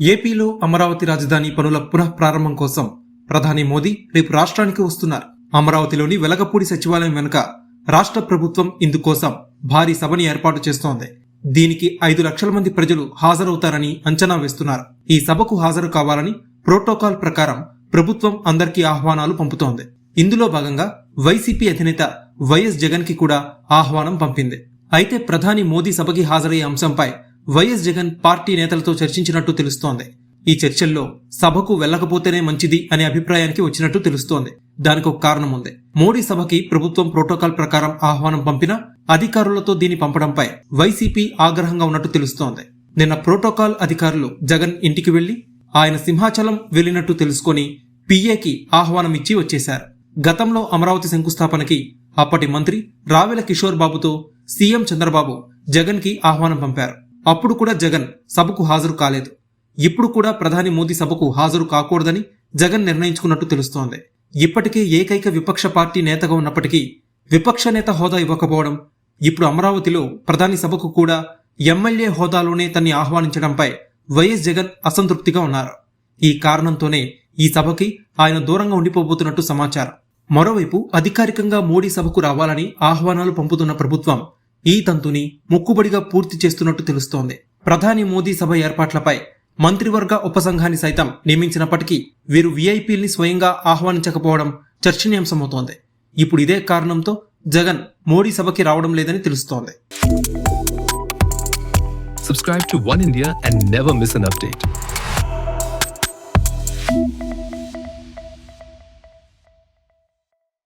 ఏపీలో అమరావతి రాజధాని పనుల పునః ప్రారంభం కోసం ప్రధాని మోదీ రేపు రాష్ట్రానికి వస్తున్నారు. అమరావతిలోని వెలగపూడి సచివాలయం వెనుక రాష్ట్ర ప్రభుత్వం ఇందుకోసం భారీ సభని ఏర్పాటు చేస్తోంది. దీనికి ఐదు లక్షల మంది ప్రజలు హాజరవుతారని అంచనా వేస్తున్నారు. ఈ సభకు హాజరు కావాలని ప్రోటోకాల్ ప్రకారం ప్రభుత్వం అందరికీ ఆహ్వానాలు పంపుతోంది. ఇందులో భాగంగా వైసీపీ అధినేత వైఎస్ జగన్కి కూడా ఆహ్వానం పంపింది. అయితే ప్రధాని మోదీ సభకి హాజరయ్యే అంశంపై వైఎస్ జగన్ పార్టీ నేతలతో చర్చించినట్టు తెలుస్తోంది. ఈ చర్చల్లో సభకు వెళ్ళకపోతేనే మంచిది అనే అభిప్రాయానికి వచ్చినట్టు తెలుస్తోంది. దానికి ఒక కారణం ఉంది. మోడీ సభకి ప్రభుత్వం ప్రోటోకాల్ ప్రకారం ఆహ్వానం పంపినా అధికారులతో దీన్ని పంపడంపై వైసీపీ ఆగ్రహంగా ఉన్నట్టు తెలుస్తోంది. నిన్న ప్రోటోకాల్ అధికారులు జగన్ ఇంటికి వెళ్ళి ఆయన సింహాచలం వెళ్ళినట్టు తెలుసుకొని పిఏకి ఆహ్వానం ఇచ్చి వచ్చేశారు. గతంలో అమరావతి శంకుస్థాపనకి అప్పటి మంత్రి రావెల కిషోర్ బాబుతో సీఎం చంద్రబాబు జగన్కి ఆహ్వానం పంపారు. అప్పుడు కూడా జగన్ సభకు హాజరు కాలేదు. ఇప్పుడు కూడా ప్రధాని మోదీ సభకు హాజరు కాకూడదని జగన్ నిర్ణయించుకున్నట్టు తెలుస్తోంది. ఇప్పటికే ఏకైక విపక్ష పార్టీ నేతగా ఉన్నప్పటికీ విపక్ష నేత హోదా ఇవ్వకపోవడం ఇప్పుడు అమరావతిలో ప్రధాని సభకు కూడా ఎమ్మెల్యే హోదాలోనే తన్ని ఆహ్వానించడంపై వైఎస్ జగన్ అసంతృప్తిగా ఉన్నారు. ఈ కారణంతోనే ఈ సభకి ఆయన దూరంగా ఉండిపోబోతున్నట్టు సమాచారం. మరోవైపు అధికారికంగా మోడీ సభకు రావాలని ఆహ్వానాలు పంపుతున్న ప్రభుత్వం ఈ తంతుని మొక్కుబడిగా పూర్తి చేస్తున్నట్టు తెలుస్తోంది. ప్రధాని మోదీ సభ ఏర్పాట్లపై మంత్రివర్గ ఉపసంఘాన్ని సైతం నియమించినప్పటికీ వీరు వీఐపీల్ని స్వయంగా ఆహ్వానించకపోవడం చర్చనీయాంశమవుతోంది. ఇప్పుడు ఇదే కారణంతో జగన్ మోడీ సభకి రావడం లేదని తెలుస్తోంది. Subscribe to One India and never miss an update.